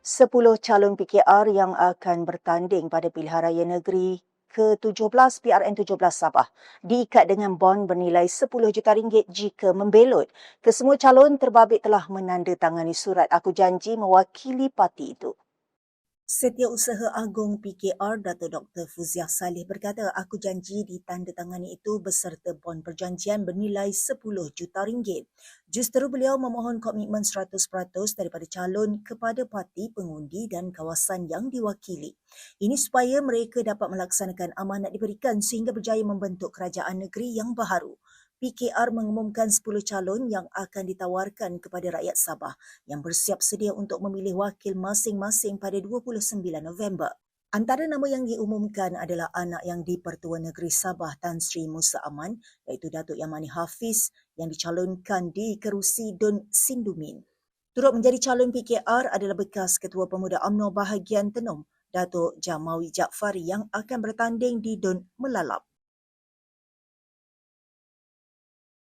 Sepuluh calon PKR yang akan bertanding pada pilihan raya negeri ke-17 PRN 17 Sabah diikat dengan bond bernilai 10 juta ringgit jika membelot. Kesemua calon terbabit telah menandatangani surat aku janji mewakili parti itu. Setiausaha Agung PKR Dato Dr. Fuziah Saleh berkata, aku janji ditandatangani itu beserta bond perjanjian bernilai 10 juta ringgit. Justeru beliau memohon komitmen 100% daripada calon kepada parti pengundi dan kawasan yang diwakili. Ini supaya mereka dapat melaksanakan amanat diberikan sehingga berjaya membentuk kerajaan negeri yang baharu. PKR mengumumkan 10 calon yang akan ditawarkan kepada rakyat Sabah yang bersiap sedia untuk memilih wakil masing-masing pada 29 November. Antara nama yang diumumkan adalah anak yang di-Pertua Negeri Sabah Tan Sri Musa Aman iaitu Datuk Yamani Hafiz yang dicalonkan di kerusi Dun Sindumin. Turut menjadi calon PKR adalah bekas Ketua Pemuda UMNO bahagian Tenom, Datuk Jamawi Jaafari yang akan bertanding di Dun Melalap.